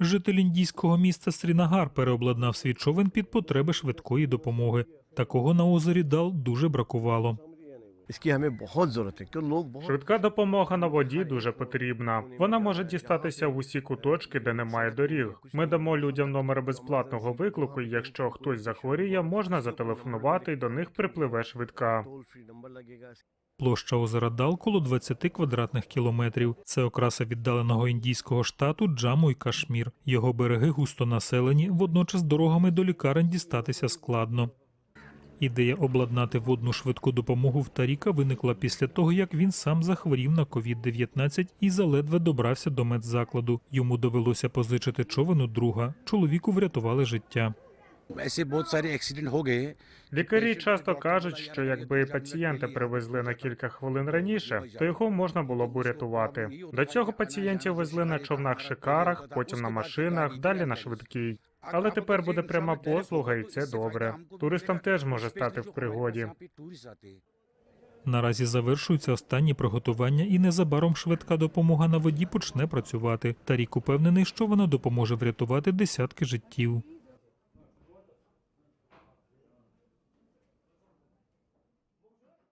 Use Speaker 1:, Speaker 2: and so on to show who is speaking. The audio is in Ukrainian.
Speaker 1: Житель індійського міста Срінагар переобладнав свій човен під потреби швидкої допомоги. Такого на озері Дал дуже бракувало.
Speaker 2: Швидка допомога на воді дуже потрібна. Вона може дістатися в усі куточки, де немає доріг. Ми дамо людям номер безплатного виклику. і Якщо хтось захворіє, можна зателефонувати і до них припливе швидка.
Speaker 1: Площа озера Дал коло 20 квадратних кілометрів. Це окраса віддаленого індійського штату Джаму і Кашмір. Його береги густо населені, водночас дорогами до лікарень дістатися складно. Ідея обладнати водну швидку допомогу в Таріка виникла після того, як він сам захворів на COVID-19 і заледве добрався до медзакладу. Йому довелося позичити човен у друга. Чоловіку врятували життя.
Speaker 2: Лікарі часто кажуть, що якби пацієнта привезли на кілька хвилин раніше, то його можна було б урятувати. До цього пацієнтів везли на човнах шикарах, потім на машинах, далі на швидкій. Але тепер буде пряма послуга, і це добре. Туристам теж може стати в пригоді.
Speaker 1: Наразі завершуються останні приготування, і незабаром швидка допомога на воді почне працювати. Тарік упевнений, що вона допоможе врятувати десятки життів.